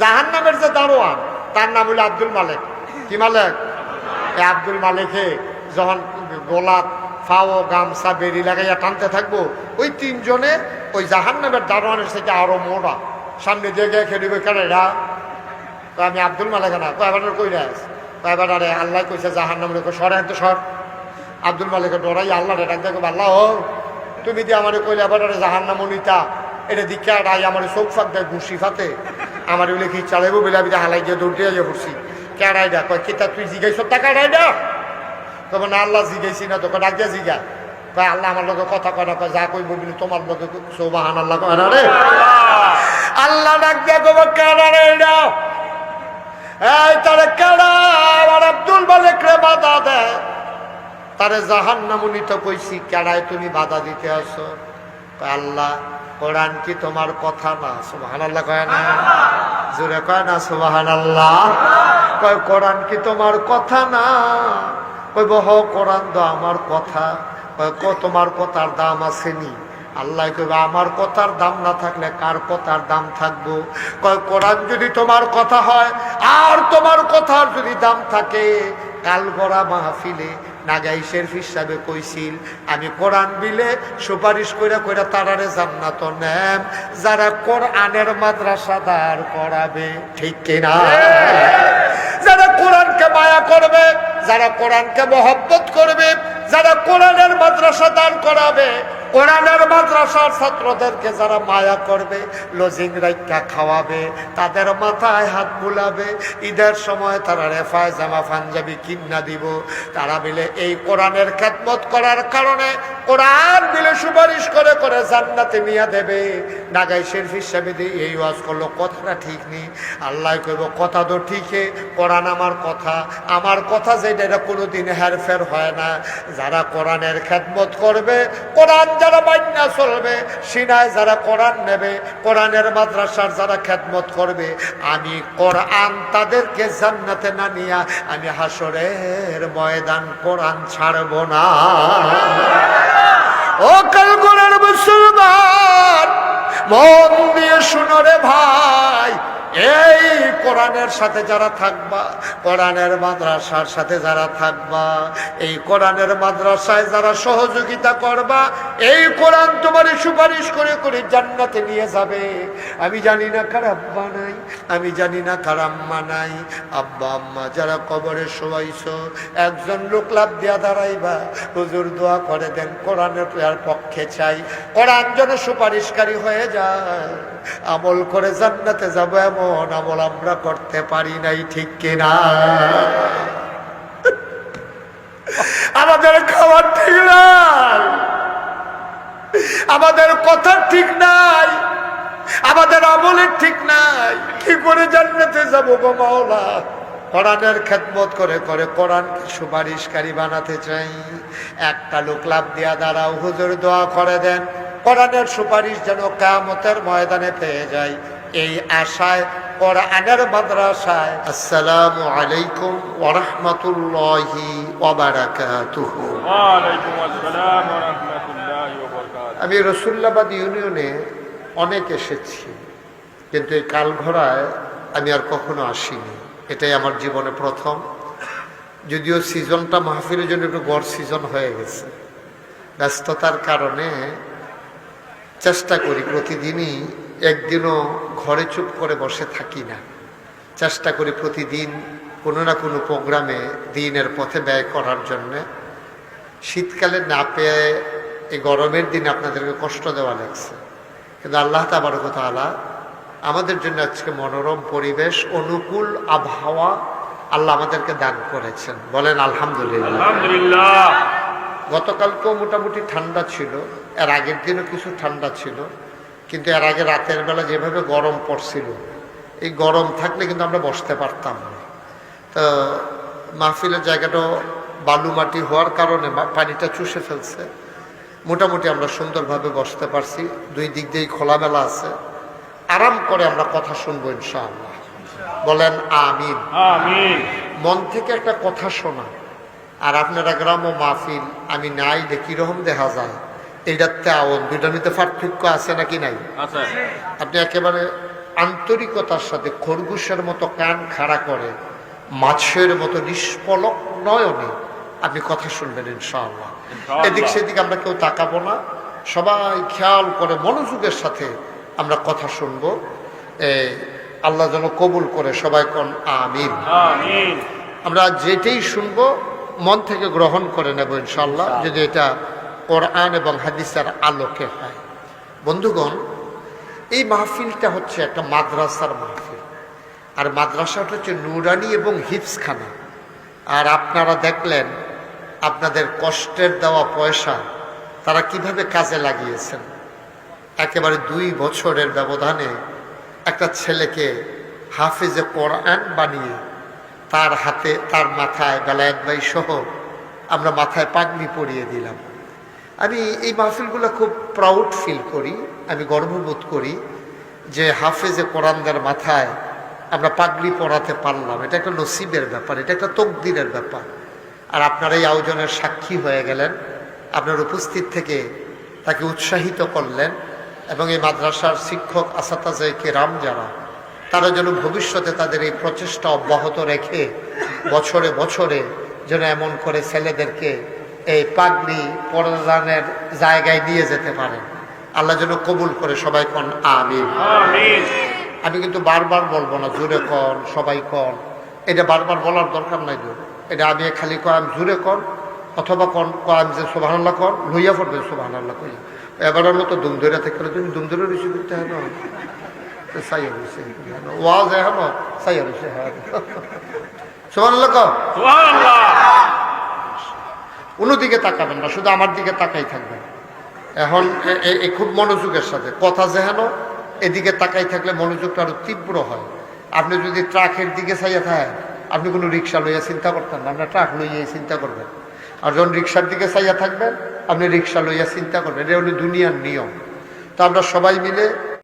জাহান নামের যে দারোয়ান, তার নাম হলো আব্দুল মালিক। কি মালিক? এই আব্দুল মালিকে যখন গোলাপ ফাও, গামছা বেরি লাগাইয়া টানতে থাকব, ওই তিনজনে ওই জাহান নামের দারোয়ানের থেকে আরও মোড়া সামনে দিয়ে গিয়ে খেয়ে দিবে কেন তো আমি আব্দুল মালিক না। তো এবার কই রাস এবার আরে আল্লাহ কইছে জাহান নামের সর তো সর। আব্দুল মালিকের ডরাই আল্লাহ রে ডাক দেখো আল্লাহ, ও, তুমি দিয়ে আমার কইলে আরে জাহান নাম নিতা। এটা রাই আমার চোখ ফাঁক দেয়, ঘুষি ফাতে। আমার বলে, কি চালাইবো বলে আমি হালাই যে দৌড়তে যাই পড়ছি কেড়াই দা? কয় কিতা তুই জিগাইছ? টাকা রাই দা? তবে না, আল্লাহ জিগাইছি না, তোকে ডাক দিয়া জিগা। কয়, আল্লাহ আমার লগে কথা কয় না, কয়, যা কইব বলি তোমার লগে সৌবাহান আল্লাহ কয় না রে? আল্লাহ ডাক দিয়া কব কেডা রে এটা এই তারে কেডা আমার আব্দুল মালিক রে বাধা দেয় তারে জাহান নামুনিত কইছি কেডায় তুমি বাধা দিতে আসো? আল্লাহ কোরআন কি তোমার কথা না? সুবাহান আল্লাহ কয় না। জোরে কয় না সুবাহান আল্লাহ কয়, কোরআন কি তোমার কথা না? কইব হ কোরআন তো আমার কথা। তোমার কথার দাম আসেনি আল্লাহ কইবে, আমার কথার দাম না থাকলে কার কথার দাম থাকব? কয়, কোরআন যদি তোমার কথা হয়, আর তোমার কথার যদি দাম থাকে কাল গড়া মাহফিলে নাগাইশের হিসাবে কইছিল, আমি কোরআন বিলে সুপারিশ কইরা কইরা তারারে জান্নাত নেম। যারা কোরআনের মাদ্রাসা দাঁড় করাবে, ঠিক কিনা যারা কোরআনকে মায়া করবে, যারা কোরআনকে মহব্বত করবে, যারা কোরআনের মাদ্রাসা দান করাবে কোরআনের মাদ্রাসার ছাত্রদেরকে যারা মায়া করবে, লজিং রাইকা খাওয়াবে, তাদের মাথায় হাত বুলাবে, ঈদের সময় তারা রেফায় জামা পাঞ্জাবি কিন্না দিব। তারা মিলে এই কোরআনের খেদমত করার কারণে কোরআন মিলে সুপারিশ করে করে জান্নাতে নিয়ে দেবে। নাগাই শেরফ হিসাবে দিয়ে এই ওয়াজ করল, কথাটা ঠিক নেই। আল্লাহ কইব, কথা তো ঠিকই, কোরআন আমার কথা। আমার কথা যেটা, এটা কোনোদিন হেরফের হয় না। যারা কোরআনের খেদমত করবে, কোরআন যারা বাইনা চলবে, সিনায় যারা কোরআন নেবে, কোরআনের মাদ্রাসার যারা খেদমত করবে, আমি কোরআন তাদেরকে জান্নাতে না নিয়া আমি হাসরের ময়দান কোরআন ছাড়ব না। ও কাল কোরআন মুসলমান, মন দিয়ে শুনরে ভাই। কোরআনের সাথে যারা থাকবা, কোরআনের মাদ্রাসার সাথে যারা থাকবা, এই কোরআনের মাদ্রাসায় যারা সহযোগিতা করবা, এই কোরআন তোমার সুপারিশ করে করে জান্নাতে নিয়ে যাবে। আমি জানি না কার আব্বা নাই, আমি জানি না কার আম্মা নাই। আব্বা, আম্মা, যারা কবরে শোয়াইছ, একজন লোক লাভ দিয়া দাঁড়াইবা, হুজুর দোয়া করে দেন, কোরআনের পক্ষে চাই। কোরআন যেন সুপারিশকারী হয়ে যায়। আমল করে জান্নাতে যাব এমন আমল আমরা করতে পারি নাই, ঠিক কিনা? আমাদের খাবার ঠিক নাই। আমাদের কথা ঠিক নাই। আমাদের আমলের ঠিক নাই। কি করে জান্নাতে যাব গো কোরআনের খেদমত করে করে কোরআন সুপারিশকারী বানাতে চাই? একটা লোক লাভ দিয়া দাঁড়াও, হুজুর দোয়া করে দেন। কোরআনের সুপারিশ যেন কামতের ময়দানে পেয়ে যায়। এই আশায় কোরআনের মাদ্রাসায় আসসালামু আলাইকুম ওরহমতুল্লাহি ওবারাকাতুহু ওয়ালাইকুম আসসালাম ওয়া রাহমাতুল্লাহি ওয়া বারাকাতুহু। আমি রসুল্লাবাদ ইউনিয়নে অনেক এসেছি কিন্তু এই কালঘোড়ায় আমি আর কখনো আসিনি। এটাই আমার জীবনে প্রথম। যদিও সিজনটা মাহফিলের জন্য একটু গড় সিজন হয়ে গেছে। ব্যস্ততার কারণে চেষ্টা করি প্রতিদিনই একদিনও ঘরে চুপ করে বসে থাকি না। চেষ্টা করি প্রতিদিন কোনো না কোনো প্রোগ্রামে দিনের পথে ব্যয় করার জন্যে। শীতকালে না পেয়ে এই গরমের দিনে আপনাদেরকে কষ্ট দেওয়া লাগছে। কিন্তু আল্লাহ তাবারকতালা আমাদের জন্য আজকে মনোরম পরিবেশ অনুকূল আবহাওয়া আল্লাহ আমাদেরকে দান করেছেন। বলেন আলহামদুলিল্লাহ। আলহামদুলিল্লাহ। গতকালকেও মোটামুটি ঠান্ডা ছিল এর আগের দিনও কিছু ঠান্ডা ছিল। কিন্তু এর আগে রাতের বেলা যেভাবে গরম পড়ছিল এই গরম থাকলে কিন্তু আমরা বসতে পারতাম না। তো মাহফিলের জায়গাটাও বালু মাটি হওয়ার কারণে পানিটা চুষে ফেলছে। মোটামুটি আমরা সুন্দরভাবে বসতে পারছি দুই দিক দিয়েই খোলামেলা আছে। আরাম করে আমরা কথা শুনব ইনশাআল্লাহ। বলেন আমিন। মন থেকে একটা কথা শোনা। আর আপনারা গ্রাম ও মাহফিল আমি নাই যে কীরকম দেখা যায়। এইটার তেমন দুইটার মধ্যে পার্থক্য আছে নাকি নাই? আপনি একেবারে আন্তরিকতার সাথে খরগোশের মতো কান খাড়া করে মাছের মতো নিষ্পলক নয়নে আপনি কথা শুনবেন ইনশাআল্লাহ। এদিক সেদিক আমরা কেউ তাকাবো না। সবাই খেয়াল করে মনোযোগের সাথে আমরা কথা শুনব। আল্লাহ যেন কবুল করে সবাই কোন আমিন। আমিন। আমরা যেটাই শুনব মন থেকে গ্রহণ করে নেব ইনশাল্লাহ যদি এটা কোরআন এবং হাদিসের আলোকে হয়। বন্ধুগণ, এই মাহফিলটা হচ্ছে একটা মাদ্রাসার মাহফিল। আর মাদ্রাসাটা হচ্ছে নুরানি এবং হিপসখানা আর আপনারা দেখলেন, আপনাদের কষ্টের দেওয়া পয়সা তারা কীভাবে কাজে লাগিয়েছেন। একেবারে দুই বছরের ব্যবধানে একটা ছেলেকে হাফেজে কোরআন বানিয়ে তার হাতে, তার মাথায়, বেলায়েত ভাই সহ আমরা মাথায় পাগড়ি পরিয়ে দিলাম। আমি এই মাহফিলগুলো খুব প্রাউড ফিল করি, আমি গর্ববোধ করি যে হাফেজে কোরআনদের মাথায় আমরা পাগড়ি পরাতে পারলাম। এটা একটা নসিবের ব্যাপার, এটা একটা তকদিরের ব্যাপার। আর আপনারা এই আয়োজনের সাক্ষী হয়ে গেলেন, আপনার উপস্থিত থেকে তাকে উৎসাহিত করলেন এবং এই মাদ্রাসার শিক্ষক আসাতাজয়কে রাম যারা, তারা যেন ভবিষ্যতে তাদের এই প্রচেষ্টা অব্যাহত রেখে বছরে বছরে যেন এমন করে ছেলেদেরকে এই পাগড়ি পরদানের জায়গায় নিয়ে যেতে পারে। আল্লাহ যেন কবুল করে সবাই কন আমিন। আমিন। আমি কিন্তু বারবার বলব না জোরে কন সবাই কন। এটা বারবার বলার দরকার নাই তো। এটা আমি খালি কয়াম জোরে কন অথবা কন কয়াম যে সোভানাল্লাহ কন লইয়া পড়বে সোভানাল্লাহ কইয়া। এবারের মতো দুম ধরে থেকে তুমি দুম ধরে রয়েছে করতে হয় না। সাইয়া রয়েছে ওয়াজ এখন সাইয়া রয়েছে হ্যাঁ সোভানাল্লাহ কন অন্যদিকে তাকাবেন না, শুধু আমার দিকে তাকাই থাকবেন। এখন এ- এ- এ খুব মনোযোগের সাথে। কথা যেহেন, এদিকে তাকাই থাকলে মনোযোগটা আরও তীব্র হয়। আপনি যদি ট্রাকের দিকে চাইয়া থাকেন, আপনি কোনো রিক্সা লইয়া চিন্তা করতেন না আপনার ট্রাক লইয়া চিন্তা করবেন। আর যখন রিক্সার দিকে চাইয়া থাকবেন, আপনি রিক্সা লইয়া চিন্তা করবেন। এটা হলো দুনিয়ার নিয়ম। তো আমরা সবাই মিলে